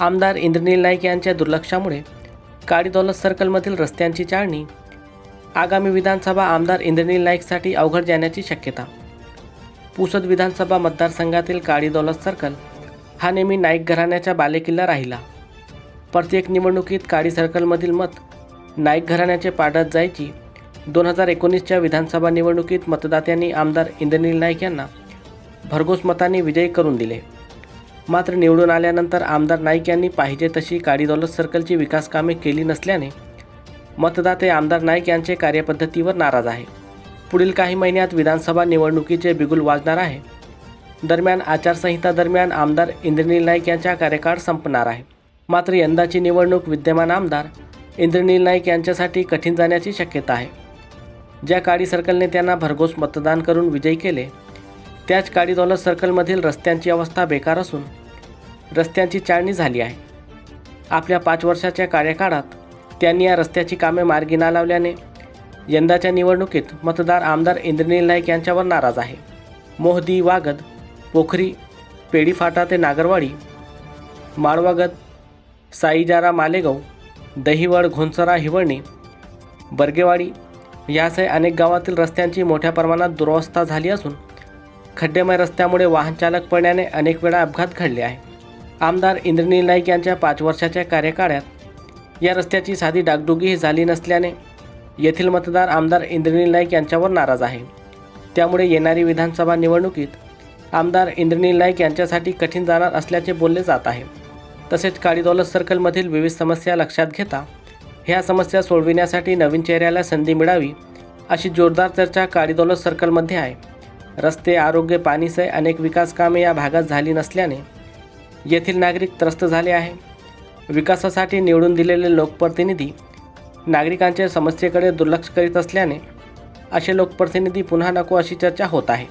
आमदार इंद्रनील नाईक यांच्या दुर्लक्षामुळे काळीदौलत सर्कलमधील रस्त्यांची चाळणी आगामी विधानसभा आमदार इंद्रनील नाईकसाठी अवघड जाण्याची शक्यता. पुसद विधानसभा मतदारसंघातील काळीदौलत सर्कल हा नेहमी नाईक घराण्याच्या बालेकिल्ला राहिला. प्रत्येक निवडणुकीत काडी सर्कलमधील मत नाईक घराण्याचे पाडत जायची दोन हजार एकोणीसच्या विधानसभा निवडणुकीत मतदात्यांनी आमदार इंद्रनील नाईक यांना भरघोस मतांनी विजयी करून दिले. मात्र निवडून आल्यानंतर आमदार नाईक यांनी पाहिजे तशी काडीदौलत सर्कलची विकास कामे केली नसल्याने मतदाते आमदार नाईक यांचे कार्यपद्धतीवर नाराज आहे. पुढील काही महिन्यात विधानसभा निवडणुकीचे बिगुल वाजणार आहे. दरम्यान आचारसंहिता दरम्यान आमदार इंद्रनील नाईक यांचा कार्यकाळ संपणार आहे. मात्र यंदाची निवडणूक विद्यमान आमदार इंद्रनील नाईक यांच्यासाठी कठीण जाण्याची शक्यता आहे. ज्या काडी सर्कलने त्यांना भरघोस मतदान करून विजयी केले त्याच काडी दौलत सर्कलमधील रस्त्यांची अवस्था बेकार असून रस्त्यांची चाळणी झाली आहे. आपल्या पाच वर्षाच्या कार्यकाळात त्यांनी या रस्त्याची कामे मार्गी ना लावल्याने यंदाच्या निवडणुकीत मतदार आमदार इंद्रनील नाईक यांच्यावर नाराज आहे. मोहदी वागद पोखरी पेडीफाटा ते नागरवाडी माळवागद साईजारा मालेगाव दहिवड घोंसरा हिवळणी बर्गेवाडी यासह अनेक गावातील रस्त्यांची मोठ्या प्रमाणात दुरावस्था झाली असून खड्डेमय रस्त्यामुळे वाहनचालक पडण्याने अनेक वेळा अपघात घडले आहे. आमदार इंद्रनील नाईक यांच्या पाच वर्षाच्या कार्यकाळात या रस्त्याची साधी डागडुगीही झाली नसल्याने येथील मतदार आमदार इंद्रनील नाईक यांच्यावर नाराज आहे. त्यामुळे येणारी विधानसभा निवडणुकीत आमदार इंद्रनील नाईक यांच्यासाठी कठीण जाणार असल्याचे बोलले जात आहे. तसेच काळीदौलत सर्कलमधील विविध समस्या लक्षात घेता ह्या समस्या सोडविण्यासाठी नवीन चेहऱ्याला संधी मिळावी अशी जोरदार चर्चा काळीदौलत सर्कलमध्ये आहे. रस्ते आरोग्य पाणीसह अनेक विकास कामे या भागात झाली नसल्याने येथील नागरिक त्रस्त झाले आहे. विकासासाठी निवडून दिलेले लोकप्रतिनिधी नागरिकांच्या समस्येकडे दुर्लक्ष करीत असल्याने असे लोकप्रतिनिधी पुन्हा नको अशी चर्चा होत आहे.